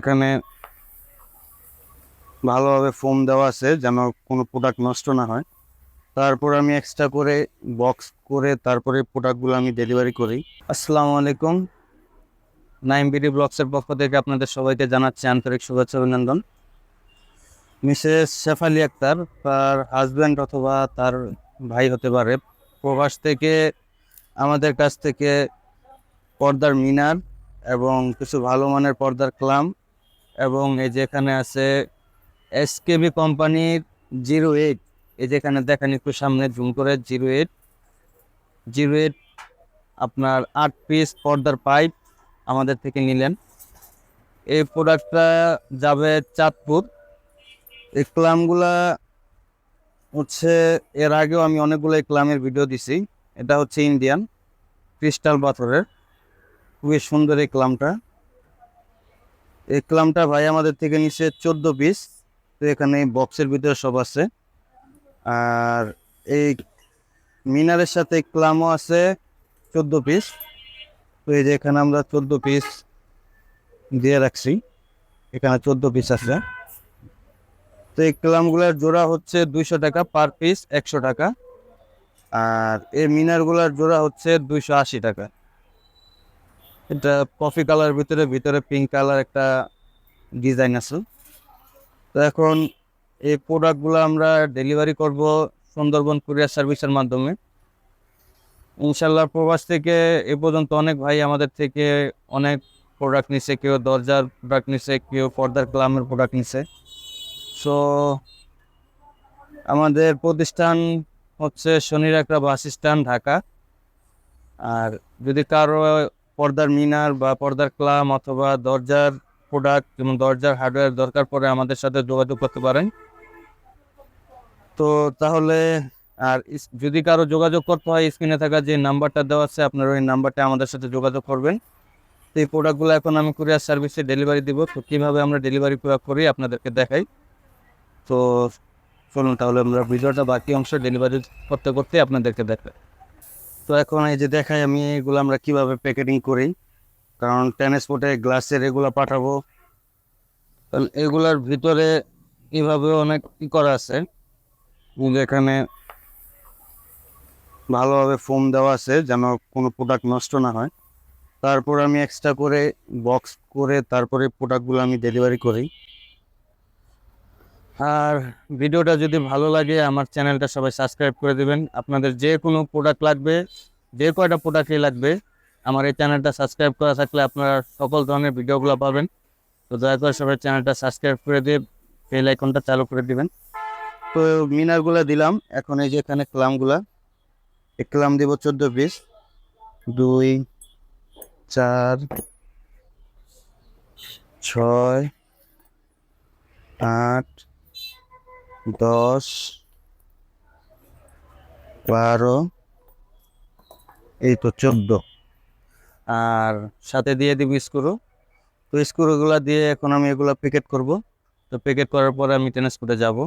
এখানে ভালোভাবে ফোম দেওয়া আছে, যেন কোনো প্রোডাক্ট নষ্ট না হয়। তারপর আমি এক্সট্রা করে বক্স করে তারপরে প্রোডাক্টগুলো আমি ডেলিভারি করি। আসসালামু আলাইকুম। নাইম বিডি ব্লগসের পক্ষ থেকে আপনাদের সবাইকে জানাচ্ছি আন্তরিক শুভেচ্ছা অভিনন্দন। মিসেস শেফালি আক্তার, তার হাজব্যান্ড অথবা তার ভাই হতে পারে। প্রবাস থেকে আমাদের কাছ থেকে পর্দার মিনার এবং কিছু ভালো মানের পর্দার ক্লাম এবং এই যে এখানে আছে এসকেবি কোম্পানির জিরো এইট এই যেখানে দেখেন একটু সামনে জুম করে জিরো এইট জিরো এইট আপনার আট পিস পর্দার পাইপ আমাদের থেকে নিলেন। এই প্রোডাক্টটা যাবে চাঁদপুর। এই ক্লামগুলা হচ্ছে এর আগেও আমি অনেকগুলো ক্লামের ভিডিও দিছি। এটা হচ্ছে ইন্ডিয়ান ক্রিস্টাল পাথরের খুবই সুন্দর এই ক্লামটা। এই ক্লামটা ভাই আমাদের থেকে নিচে চোদ্দ পিস তো এখানে বক্সের ভিতরে সব আছে। আর এই মিনারের সাথে ক্লামও আছে চোদ্দ পিস তো এই যে এখানে আমরা চোদ্দ পিস দিয়ে রাখছি। এখানে চোদ্দ পিস আছে। তো এই ক্লামগুলোর জোড়া হচ্ছে দুইশো টাকা পার পিস একশো টাকা। আর এই মিনারগুলোর জোড়া হচ্ছে দুইশো আশি টাকা। এটা কফি কালার ভিতরে ভিতরে পিঙ্ক কালার একটা ডিজাইন আছে। তো এখন এই প্রোডাক্টগুলো আমরা ডেলিভারি করব সুন্দরবন কুরিয়ার সার্ভিসের মাধ্যমে। ইনশাল্লাহ প্রবাস থেকে এ পর্যন্ত অনেক ভাই আমাদের থেকে অনেক প্রোডাক্ট নিছে, কেউ দরজার প্রোডাক্ট নিছে, কেউ পর্দার ক্লামের প্রোডাক্ট নিছে। সো আমাদের প্রতিষ্ঠান হচ্ছে শনির একটা বাস স্ট্যান্ড ঢাকা। আর যদি কারও পর্দার মিনার বা পর্দার ক্লাম অথবা দরজার প্রোডাক্ট যেমন দরজার হার্ডওয়্যার দরকার পড়ে আমাদের সাথে যোগাযোগ করতে পারেন। তো তাহলে আর যদি কারও যোগাযোগ করতে হয় স্ক্রিনে থাকা যে নাম্বারটা দেওয়া আছে, আপনার ওই নাম্বারটা আমাদের সাথে যোগাযোগ করবেন। তো এই প্রোডাক্টগুলো এখন আমি কুরিয়ার সার্ভিসে ডেলিভারি দিব। তো কীভাবে আমরা ডেলিভারি করি, আপনাদেরকে দেখাই। তো চলুন তাহলে আমরা ভিডিওটা বাকি অংশ ডেলিভারি করতে করতে আপনাদেরকে দেখাই। তো এখন এই যে দেখাই আমি এগুলো আমরা কীভাবে প্যাকেটিং করি। কারণ ট্রান্সপোর্টে গ্লাসের এগুলো পাঠাবো। কারণ এগুলার ভিতরে এভাবে অনেক ই করা আছে। এখানে ভালোভাবে ফোম দেওয়া আছে যেন কোনো প্রোডাক্ট নষ্ট না হয়। তারপর আমি এক্সট্রা করে বক্স করে তারপরে প্রোডাক্টগুলো আমি ডেলিভারি করি। আর ভিডিওটা যদি ভালো লাগে, আমার চ্যানেলটা সবাই সাবস্ক্রাইব করে দেবেন। আপনাদের যে কোনো প্রোডাক্ট লাগবে, যে কয়টা প্রোডাক্টই লাগবে, আমার এই চ্যানেলটা সাবস্ক্রাইব করা থাকলে আপনারা সকল ধরনের ভিডিওগুলো পাবেন। তো দয়া করে সবাই চ্যানেলটা সাবস্ক্রাইব করে দিয়ে বেল আইকনটা চালু করে দিবেন। তো মিনারগুলো দিলাম। এখন এই যে এখানে ক্লামগুলা। এই ক্লাম দিব চোদ্দ পিস দুই, চার, ছয়, আট দশ, বারো, এই তো চোদ্দ। আর সাথে দিয়ে দিব স্ক্রু। তো স্ক্রুগুলো দিয়ে এখন আমি এগুলো প্যাকেট করব। তো প্যাকেট করার পরে আমি ট্রান্সপোর্টে যাব।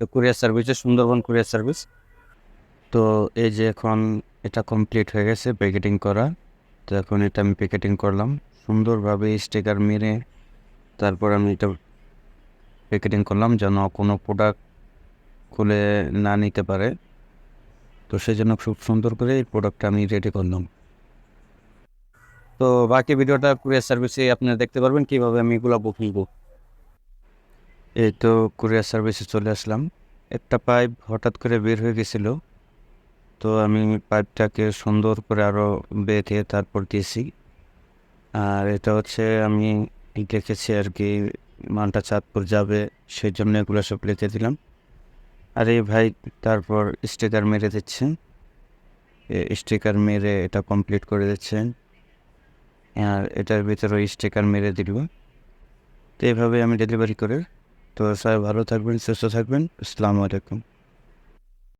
তো কুরিয়ার সার্ভিসে সুন্দরবন কুরিয়ার সার্ভিস। তো এই যে এখন এটা কমপ্লিট হয়ে গেছে প্যাকেটিং করা। তো এখন এটা আমি প্যাকেটিং করলাম। সুন্দরভাবে স্টিকার মেরে তারপর আমি এটা প্যাকেটিং করলাম যেন কোনো প্রোডাক্ট খুলে না নিতে পারে। তো সেই জন্য খুব সুন্দর করে এই প্রোডাক্টটা আমি রেডি করলাম। তো বাকি ভিডিওটা কুরিয়ার সার্ভিসে আপনারা দেখতে পারবেন কীভাবে আমি এগুলো বুকিং করব। এই তো কুরিয়ার সার্ভিসে চলে আসলাম। একটা পাইপ হঠাৎ করে বের হয়ে গেছিল। তো আমি পাইপটাকে সুন্দর করে আরও বেঁধে তারপর দিয়েছি। আর এটা হচ্ছে আমি দেখেছি আর কি, মানটা চাঁদপুর যাবে সেই জন্য এগুলো সব লিখে দিলাম। আর এই ভাই, তারপর স্টিকার মেরে দিচ্ছেন। স্টিকার মেরে এটা কমপ্লিট করে দিচ্ছেন। আর এটার ভিতরে স্টিকার মেরে দিল তো এইভাবে আমি ডেলিভারি করে। তো স্যার, ভালো থাকবেন, সুস্থ থাকবেন। আসসালামু আলাইকুম।